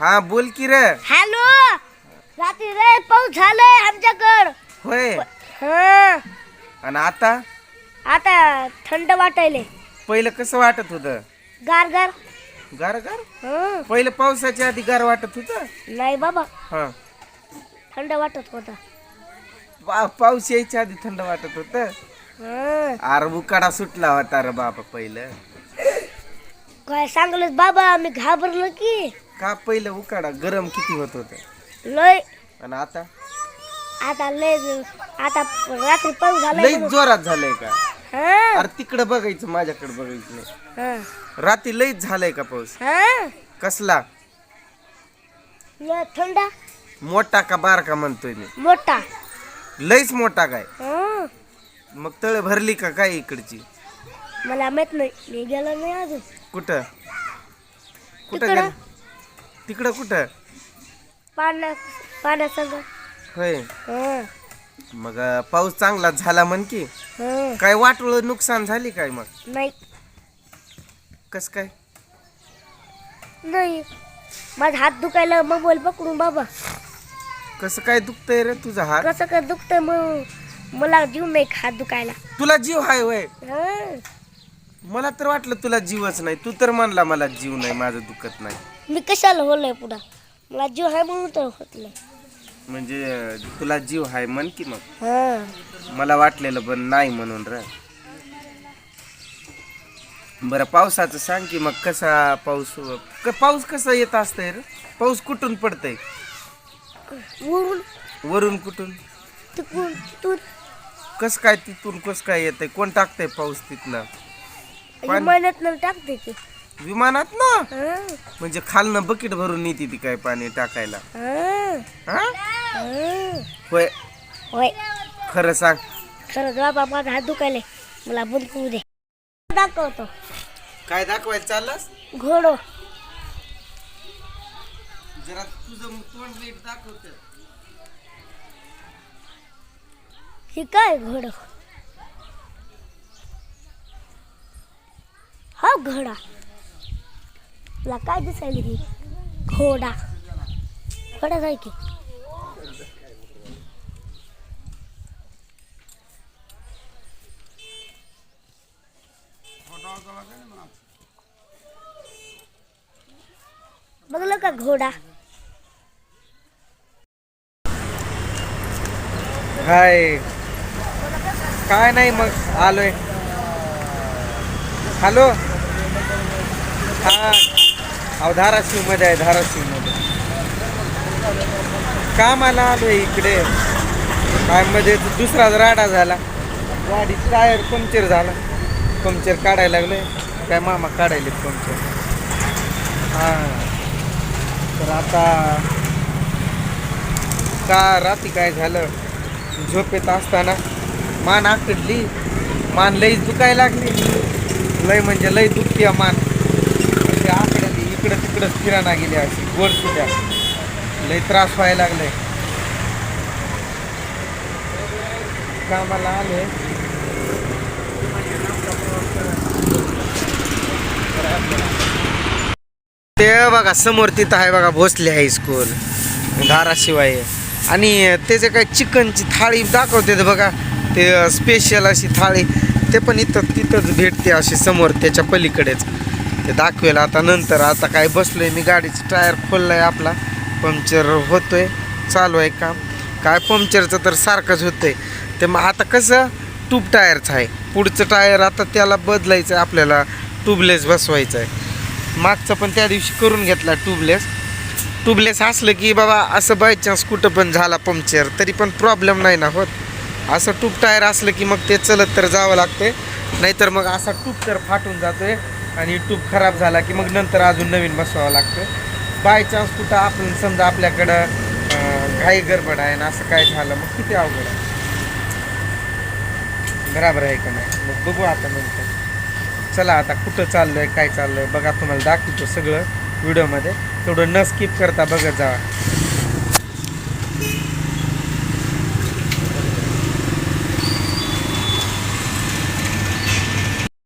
हा बोल की रे. हॅलो रात्री रे पाऊस झालाय आमच्याकड. होय. हा. आणि आता? आता थंड वाटायले पहिलं कसं वाटत होतं? गार गार गार गार हं. पहिलं पावसाच्या आधी गार वाटत होतं? नाही बाबा. हा. थंड वाटत होता. पा- पाऊस यायच्या आधी थंड वाटत होतं? हं. अरे उकाडा सुटला होता रे बाबा पहिलं. काय सांगलंस बाबा मी घाबरलो की. का पहिलं उकाडा? गरम किती होत होत? लय. आणि आता? आता लय आता रात्री पाऊस झालाय लई म्हणून. जोरात झालंय का? हं. अरे तिकडं बघायचं माझ्याकडे बघायचं नाही. हं. रात्री लईच झालंय का पाऊस? हं. कसला? लय थंड. मोठा का बारका म्हणतोय मी? मोठा. लईच मोठा काय? हं. मग तळ भरली का काय इकडची? मला माहीत नाही मी गेलो नाही अजून. कुठं? कुठं तिकडं. गेलं? तिकडं कुठं? पाण्या पाण्यासंग. होय. हं. मग अं, पाऊस चांगला झाला म्हण की. हं. काय वाटोळ नुकसान झाली काय मग? नाही. कस काय? नाही. माझा हात दुखायला मोबाईल पकडून बाबा. कसं काय दुखतंय रे तुझा हात? कसं काय दुखतंय मग? मला जीव नाही हात दुखायला? तुला जीव हाय वय हं. मला तर वाटलं तुला जीवच नाही. तू तर म्हणला मला जीव नाही माझं दुखत नाही. मी कशाला होलंय पुढं? मला जीव आहे म्हणून तर होत नाही म्हणजे अं, तुला जीव हाय म्हण की मग? हं. मला वाटलेलं पण नाही म्हणून र. बरं पावसाचं सांग की मग कसा पाऊस क- पाऊस कसा येत असतंय रे? पाऊस कुठून पडतंय? वरून. वरून कुठून? तिथून. कस काय तिथून कस काय येतंय? कोण टाकतंय पाऊस तिथनं? पाणी- विमानात न टाकते की. विमानात ना. म्हणजे खालनं बकेट भरून येते ती काय पाणी टाकायला. हं. होय. होय. खरं सांग. खरंच बाबा माझा हात दुखायले. मला बंद करू दे. दाखवतो. काय दाखवायचं चाललंस? घोडो. जरा तुझं तोंड नीट दाखवत. हे काय घोडो? हा घोडा. तुला काय दिसायला ही घोडा घोडा जाय की. बघलं का घोडा? हाय. काय नाही मग आलोय. हॅलो. हा. अहो धाराशिवमध्ये आहे धाराशिवमध्ये. कामाला आलो आहे इकडे. काय मध्ये दुसराच राडा झाला. गाडी टायर पंक्चर झाला. पंक्चर काढायला लागलोय. काय मामा काढायले पंक्चर. हां. तर आता का रात्री काय झालं? झोपेत असताना मान आकडली. मान लई दुखायला लागली. लय म्हणजे लई दुखती मान. इकडं तिकडं किराणा गेली अशी. वर सुद्धा. लय त्रास व्हायला लागलाय. कामाला आले ते बघा समोर तिथं आहे बघा भोसले हायस्कूल धाराशिवाय. आणि त्याचे काय चिकनची थाळी दाखवते बघा ते स्पेशल अशी थाळी. ते पण इथं तिथंच भेटते अशी समोर त्याच्या पलीकडेच. ते दाखवेल. आता नंतर आता काय बसलोय मी गाडीचं टायर खोललाय आपला. पंक्चर होतोय. चालू आहे काम. काय पंक्चरचं तर सारखंच होतंय. ते मग आता कसं ट्यूब टायरचं आहे. पुढचं टायर आता त्याला बदलायचं आहे आपल्याला ट्यूबलेस बसवायचं आहे मागचं पण त्या दिवशी करून घेतला ट्यूबलेस ट्यूबलेस असलं की बाबा असं बाय चान्स कुठं पण झाला पंक्चर तरी पण प्रॉब्लेम नाही ना होत. असं ट्यूब टायर असलं की मग ते चलत तर जावं लागते नाहीतर मग असा ट्यूब तर फाटून जातोय. आणि ट्यूब खराब झाला की मग नंतर अजून नवीन बसवावं लागतं. बाय चान्स कुठं आपण समजा आपल्याकडं घाई गडबड आहे ना असं काय झालं मग किती अवघड आहे? बराबर आहे का नाही? मग बघू आता नंतर. चला आता कुठं चाललंय काय चाललंय बघा तुम्हाला दाखवतो सगळं व्हिडिओमध्ये तेवढं न स्किप करता बघत जावा.